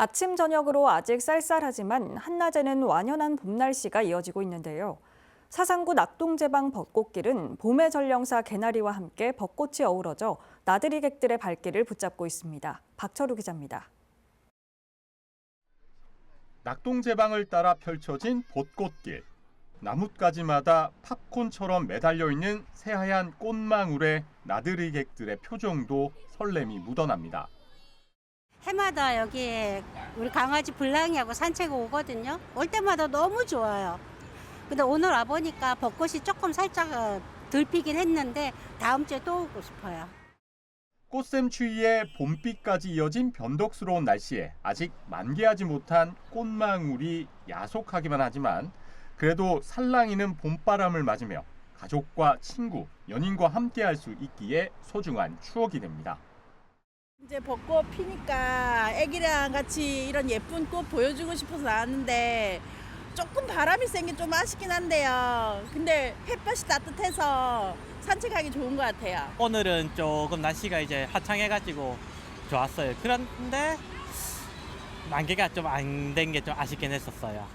아침 저녁으로 아직 쌀쌀하지만 한낮에는 완연한 봄 날씨가 이어지고 있는데요. 사상구 낙동제방 벚꽃길은 봄의 전령사 개나리와 함께 벚꽃이 어우러져 나들이 객들의 발길을 붙잡고 있습니다. 박철우 기자입니다. 낙동제방을 따라 펼쳐진 벚꽃길. 나뭇가지마다 팝콘처럼 매달려 있는 새하얀 꽃망울에 나들이 객들의 표정도 설렘이 묻어납니다. 해마다 여기에 우리 강아지 블랑이하고 산책 오거든요. 올 때마다 너무 좋아요. 근데 오늘 와보니까 벚꽃이 조금 살짝 어, 덜 피긴 했는데 다음 주에 또 오고 싶어요. 꽃샘 추위에 봄비까지 이어진 변덕스러운 날씨에 아직 만개하지 못한 꽃망울이 야속하기만 하지만 그래도 살랑이는 봄바람을 맞으며 가족과 친구, 연인과 함께할 수 있기에 소중한 추억이 됩니다. 이제 벚꽃 피니까 애기랑 같이 이런 예쁜 꽃 보여주고 싶어서 나왔는데 조금 바람이 센 게 좀 아쉽긴 한데요. 근데 햇볕이 따뜻해서 산책하기 좋은 것 같아요. 오늘은 조금 날씨가 이제 화창해가지고 좋았어요. 그런데 만개가 좀 안 된 게 좀 아쉽긴 했었어요.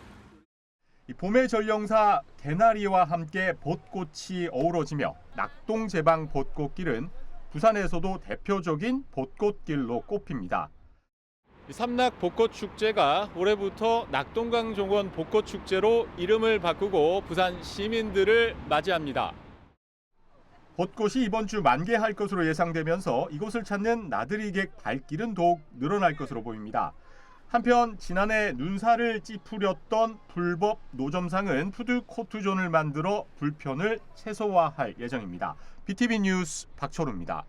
이 봄의 전령사 개나리와 함께 벚꽃이 어우러지며 낙동제방 벚꽃길은 부산에서도 대표적인 벚꽃길로 꼽힙니다. 삼낙 벚꽃 축제가 올해부터 낙동강 정원 벚꽃 축제로 이름을 바꾸고 부산 시민들을 맞이합니다. 벚꽃이 이번 주 만개할 것으로 예상되면서 이곳을 찾는 나들이객 발길은 더욱 늘어날 것으로 보입니다. 한편 지난해 눈살을 찌푸렸던 불법 노점상은 푸드 코트존을 만들어 불편을 최소화할 예정입니다. BTV 뉴스 박철우입니다.